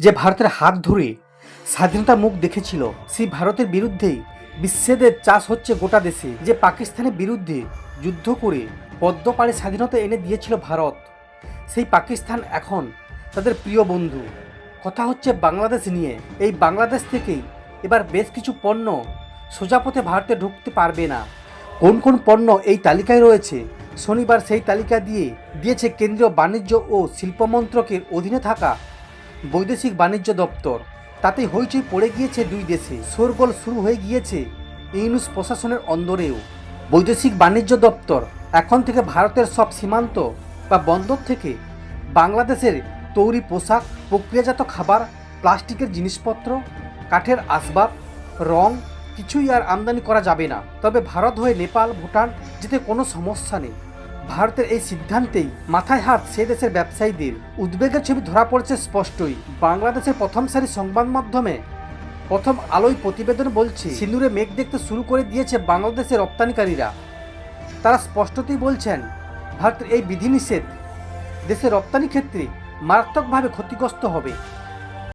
যে ভারতের হাত ধরে স্বাধীনতার মুখ দেখেছিল, সেই ভারতের বিরুদ্ধেই বিচ্ছেদের চাষ হচ্ছে গোটা দেশে। যে পাকিস্তানের বিরুদ্ধে যুদ্ধ করে পদ্ম পাড়ে স্বাধীনতা এনে দিয়েছিল ভারত, সেই পাকিস্তান এখন তাদের প্রিয় বন্ধু। কথা হচ্ছে বাংলাদেশ নিয়ে। এই বাংলাদেশ থেকেই এবার বেশ কিছু পণ্য সোজাপথে ভারতে ঢুকতে পারবে না। কোন কোন পণ্য এই তালিকায় রয়েছে? শনিবার সেই তালিকা দিয়ে দিয়েছে কেন্দ্রীয় বাণিজ্য ও শিল্প মন্ত্রকের অধীনে থাকা বৈদেশিক বাণিজ্য দপ্তর। তাতে হইচই পড়ে গিয়েছে দুই দেশে। শোরগোল শুরু হয়ে গিয়েছে ইউনুস প্রশাসনের অন্দরেও। বৈদেশিক বাণিজ্য দপ্তর এখন থেকে ভারতের সব সীমান্ত বা বন্দর থেকে বাংলাদেশের তৈরি পোশাক, প্রক্রিয়াজাত খাবার, প্লাস্টিকের জিনিসপত্র, কাঠের আসবাব, রং কিছুই আর আমদানি করা যাবে না। তবে ভারত হয়ে নেপাল, ভুটান যেতে কোনো সমস্যা নেই। ভারতের এই সিদ্ধান্তেই মাথায় হাত সে দেশের ব্যবসায়ীদের। উদ্বেগের ছবি ধরা পড়েছে স্পষ্টই। বাংলাদেশের প্রথম সারি সংবাদ মাধ্যমে প্রথম আলোয় প্রতিবেদন বলছে সিন্দুরে মেঘ দেখতে শুরু করে দিয়েছে বাংলাদেশের রপ্তানিকারীরা। তারা স্পষ্টতই বলছেন, ভারতের এই বিধিনিষেধ দেশের রপ্তানি ক্ষেত্রে মারাত্মকভাবে ক্ষতিগ্রস্ত হবে।